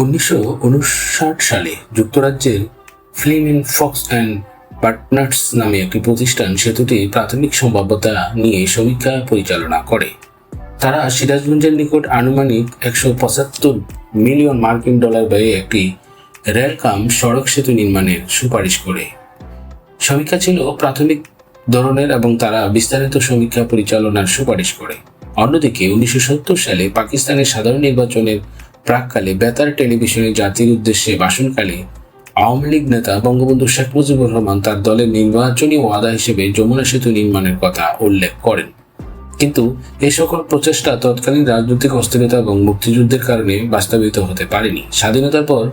উনিশশো উনষাট সালে যুক্তরাজ্যের film in Fox and partners নামে একটি প্রতিষ্ঠান সেতুটি প্রাথমিক সম্ভাব্যতা নিয়ে সমীক্ষা পরিচালনা করে। তারা সিরাজগঞ্জের নিকট আনুমানিক একশো পঁচাত্তর মিলিয়ন মার্কিন ডলার ব্যয়ে একটি রেলকাম সড়ক সেতু নির্মাণের সুপারিশ করে। সমীক্ষা ছিল প্রাথমিক ধরনের এবং তারা বিস্তারিত সমীক্ষা পরিচালনার সুপারিশ করে। অন্যদিকে উনিশশো সত্তর সালে পাকিস্তানের সাধারণ নির্বাচনের প্রাককালে বেতার টেলিভিশনে জাতির উদ্দেশ্যে ভাষণকালে আওয়ামী লীগ নেতা বঙ্গবন্ধু শেখ মুজিবুর রহমান তার দলের নির্বাচনী ওয়াদা হিসেবে যমুনা সেতু নির্মাণের কথা উল্লেখ করেন। কিন্তু এ সকল প্রচেষ্টা তৎকালীন রাজনৈতিক অস্থিরতা এবং মুক্তিযুদ্ধের কারণে বাস্তবায়িত হতে পারেনি। স্বাধীনতার পর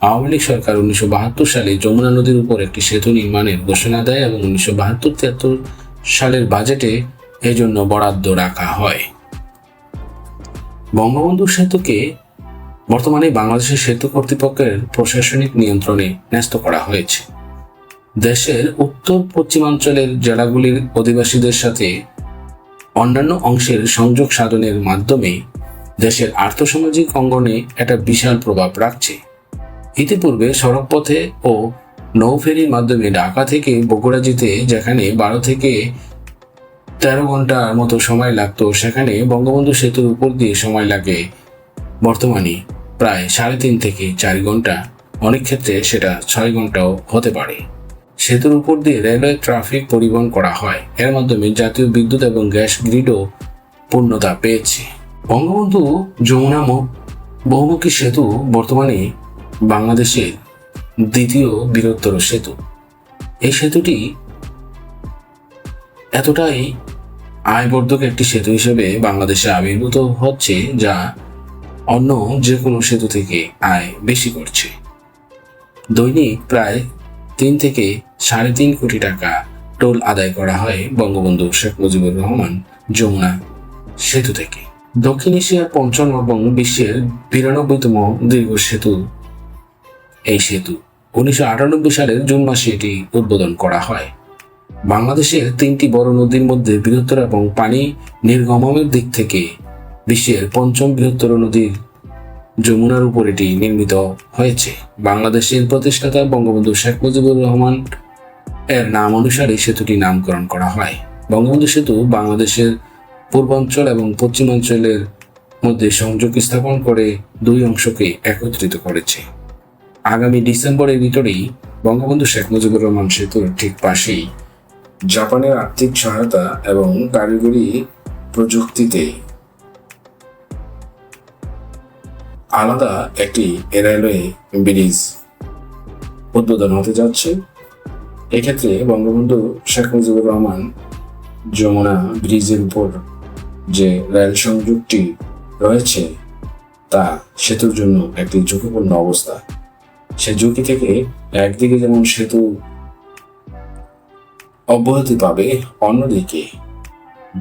আওয়ামী লীগ সরকার উনিশশো বাহাত্তর সালে যমুনা নদীর উপর একটি সেতু নির্মাণের ঘোষণা দেয় এবং উনিশশো বাহাত্তর তিয়াত্তর সালের বাজেটে এজন্য বরাদ্দ রাখা হয়। বঙ্গবন্ধু সেতুকে বর্তমানে বাংলাদেশের সেতু কর্তৃপক্ষের প্রশাসনিক নিয়ন্ত্রণে ন্যস্ত করা হয়েছে। দেশের উত্তর পশ্চিমাঞ্চলের জেলাগুলির অধিবাসীদের সাথে অন্যান্য অংশের সংযোগ সাধনের মাধ্যমে দেশের আর্থসামাজিক অঙ্গনে একটা বিশাল প্রভাব রাখছে। ইতিপূর্বে সড়কপথে ও নৌফেরির মাধ্যমে ঢাকা থেকে বগুড়া যেতে যেখানে বারো থেকে তেরো ঘণ্টার মতো সময় লাগতো, সেখানে বঙ্গবন্ধু সেতুর উপর দিয়ে সময় লাগে বর্তমানে প্রায় সাড়ে তিন থেকে চার ঘণ্টা, অনেক ক্ষেত্রে সেটা ছয় ঘন্টাও হতে পারে। সেতুর উপর দিয়ে রেলওয়ে ট্রাফিক পরিবহন করা হয়। এর মাধ্যমে জাতীয় বিদ্যুৎ এবং গ্যাস গ্রিডও পূর্ণতা পেয়েছে। বঙ্গবন্ধু যমুনা বহুমুখী সেতু বর্তমানে বাংলাদেশের দ্বিতীয় বৃহত্তর সেতু। এই সেতুটি এতটাই আয়বর্ধক একটি সেতু হিসেবে বাংলাদেশে আবির্ভূত হচ্ছে যা অন্য যে কোনো সেতু থেকে আয় বেশি করছে। দৈনিক প্রায় তিন থেকে সাড়ে তিন কোটি টাকা টোল আদায় করা হয় বঙ্গবন্ধু শেখ মুজিবুর রহমান যমুনা সেতু থেকে। দক্ষিণ এশিয়ার পঞ্চম এবং বিশ্বের বিরানব্বইতম দীর্ঘ সেতু এই সেতু। উনিশশো আটানব্বই সালের জুন মাসে এটি উদ্বোধন করা হয়। বাংলাদেশের তিনটি বড় নদীর মধ্যে বৃহত্তর এবং পানি নির্গমনের দিক থেকে বিশ্বের পঞ্চম বৃহত্তর নদীর যমুনার উপর এটি নির্মিত হয়েছে। বাংলাদেশের প্রতিষ্ঠাতা বঙ্গবন্ধু শেখ মুজিবুর রহমান এর নাম অনুসারে সেতুটি নামকরণ করা হয়। বঙ্গবন্ধু সেতু বাংলাদেশের পূর্বাঞ্চল এবং পশ্চিমাঞ্চলের মধ্যে সংযোগ স্থাপন করে দুই অংশকে একত্রিত করেছে। আগামী ডিসেম্বরের ভিতরেই বঙ্গবন্ধু শেখ মুজিবুর রহমান সেতুর ঠিক পাশেই জাপানের আর্থিক সহায়তা এবং কারিগরি প্রযুক্তিতে আলাদা একটি রেলওয়ে ব্রিজ উদ্বোধন হতে যাচ্ছে। এক্ষেত্রে বঙ্গবন্ধু শেখ মুজিবুর রহমান যমুনা ব্রিজের উপর যে রেল সংযোগটি রয়েছে, তা সেতুর জন্য একটি ঝুঁকিপূর্ণ অবস্থা। সে ঝুঁকি থেকে একদিকে যেমন সেতু অব্যাহতি পাবে, অন্যদিকে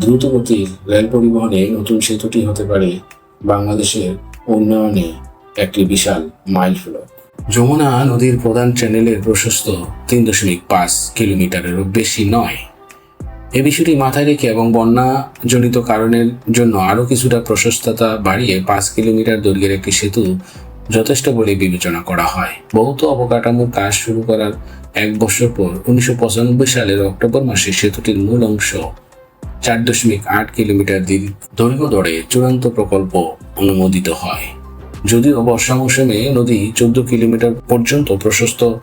দ্রুতগতির রেল পরিবহনে নতুন সেতুটি হতে পারে বাংলাদেশের উন্নয়নে একটি বিশাল মাইল ফলক যমুনা নদীর প্রধান চ্যানেলের প্রশস্ত তিন দশমিক পাঁচ কিলোমিটারেরও বেশি নয়। এ বিষয়টি মাথায় রেখে এবং বন্যাজনিত কারণের জন্য আরও কিছুটা প্রশস্ততা বাড়িয়ে পাঁচ কিলোমিটার দৈর্ঘ্যের একটি সেতু যথেষ্ট বলে বিবেচনা করা হয়। বহুত অবকাঠামোর কাজ শুরু করার এক বছর পর উনিশশো পঁচানব্বই সালের অক্টোবর মাসে সেতুটির মূল অংশ চার দশমিক আট কিলোমিটার দীর্ঘ- দৈর্ঘ্য ধরে চূড়ান্ত প্রকল্প অনুমোদিত হয়। যদিও বর্ষা মৌসুমে নদী চোদ্দ কিলোমিটার পর্যন্ত প্রশস্ত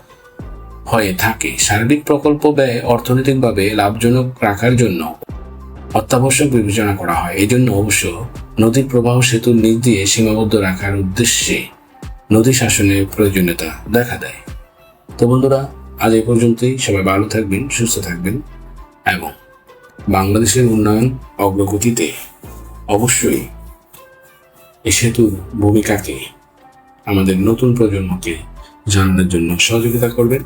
হয়ে থাকে, সার্বিক প্রকল্প ব্যয় অর্থনৈতিকভাবে লাভজনক রাখার জন্য অত্যাবশ্যক বিবেচনা করা হয়। এই জন্য অবশ্য নদীর প্রবাহ সেতুর নিচ দিয়ে সীমাবদ্ধ রাখার উদ্দেশ্যে নদী শাসনের প্রয়োজনীয়তা দেখা দেয়। তো বন্ধুরা, আজ এ পর্যন্তই। সবাই ভালো থাকবেন, সুস্থ থাকবেন এবং বাংলাদেশের উন্নয়ন অগ্রগতিতে অবশ্যই এই সেতুর ভূমিকাকে আমাদের নতুন প্রজন্মকে জানানোর জন্য সহযোগিতা করবেন।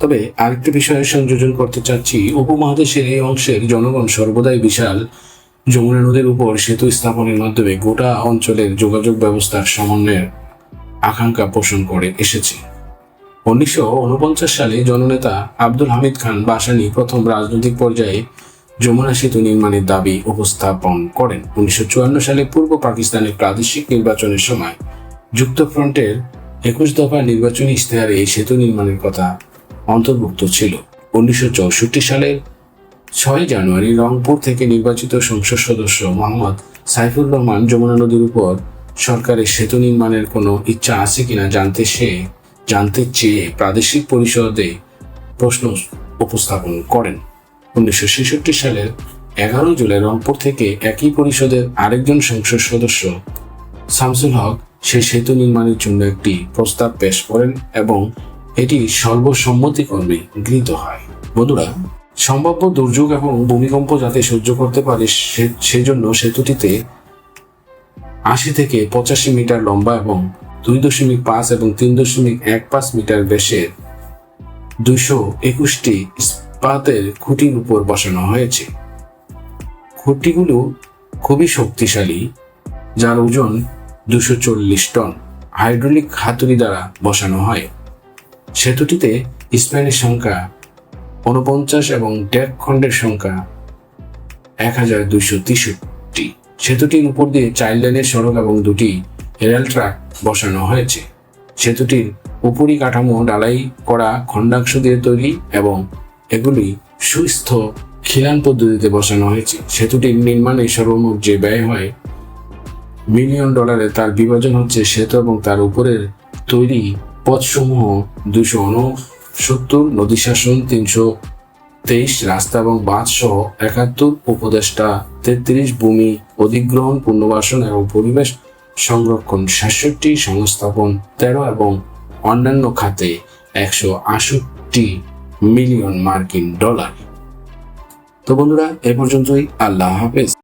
তবে আরেকটি বিষয়ে সংযোজন করতে চাচ্ছি, উপমহাদেশের এই অংশের জনগণ সর্বদাই বিশাল যমুনা নদীর উপর সেতু স্থাপনের মাধ্যমে গোটা অঞ্চলের যোগাযোগ ব্যবস্থার সমন্বয়ের আকাঙ্ক্ষা পোষণ করে এসেছে। উনিশশো উনপঞ্চাশ সালে জননেতা আব্দুল হামিদ খান বাসানি প্রথম রাজনৈতিক পর্যায়ে যমুনা সেতু নির্মাণের দাবি উপস্থাপন করেন। উনিশশো চুয়ান্ন সালে পূর্ব পাকিস্তানের প্রাদেশিক নির্বাচনের সময় যুক্তফ্রন্টের একুশ দফা নির্বাচনী ইশতেহারে এই সেতু নির্মাণের কথা অন্তর্ভুক্ত ছিল। উনিশশো চৌষট্টি সালের ছয় জানুয়ারি রংপুর থেকে নির্বাচিত সংসদ সদস্য মোহাম্মদ সাইফুর রহমান যমুনা নদীর উপর সরকারের সেতু নির্মাণের কোনো ইচ্ছা আছে কিনা জানতে সে, জানতে চেয়ে প্রাদেশিক পরিষদে প্রশ্ন উপস্থাপন করেন। উনিশশো ছেষট্টি সালের এগারো জুলাই রংপুর থেকে একই পরিষদের আরেকজন সংসদ সদস্য শামসুল হক সেই সেতু নির্মাণের জন্য একটি প্রস্তাব পেশ করেন এবং এটি সর্বসম্মতিক্রমে গৃহীত হয়। বন্ধুরা, সম্ভাব্য দুর্যোগ এবং ভূমিকম্প যাতে সহ্য করতে পারে সে- সেজন্য সেতুটিতে আশি থেকে পঁচাশি মিটার লম্বা এবং দুই দশমিক পাঁচ এবং তিন দশমিক এক পাঁচ মিটার ব্যাসের দুইশো একুশটি ইস্পাতের খুঁটির উপর বসানো হয়েছে। খুঁটিগুলো খুবই শক্তিশালী, যার ওজন দুশো চল্লিশ টন হাইড্রোলিক হাতুড়ি দ্বারা বসানো হয়। সেতুটিতে স্পেনের সংখ্যা উনপঞ্চাশ এবং ডেক খণ্ডের সংখ্যা এক হাজার দুইশো তেষট্টি। সেতুটির উপর দিয়ে চাইল্ড লাইনের সড়ক এবং দুটি রেল ট্রাক বসানো হয়েছে। সেতুটির উপরি কাঠামো ডালাই করা খণ্ডাংশ দিয়ে তৈরি এবং এগুলি সুস্থ, খিলান পদ্ধতিতে বসানো হয়েছে। সেতুটির নির্মাণে সর্বমোট যে ব্যয় হয় মিলিয়ন ডলারে তার বিভাজন হচ্ছে সেতু এবং তার উপরের তৈরি পথসমূহ দুশো উনসত্তর নদী শাসন তিনশো তেইশ, রাস্তা এবং বাঁধ সহ একাত্তর, উপদেষ্টা তেত্রিশ, ভূমি অধিগ্রহণ, পুনর্বাসন এবং পরিবেশ সংরক্ষণ সাতষট্টি, সংস্থাপন তেরো এবং অন্যান্য খাতে একশো আষট্টি মিলিয়ন মার্কিন ডলার। তো বন্ধুরা এ পর্যন্তই। আল্লাহ হাফেজ।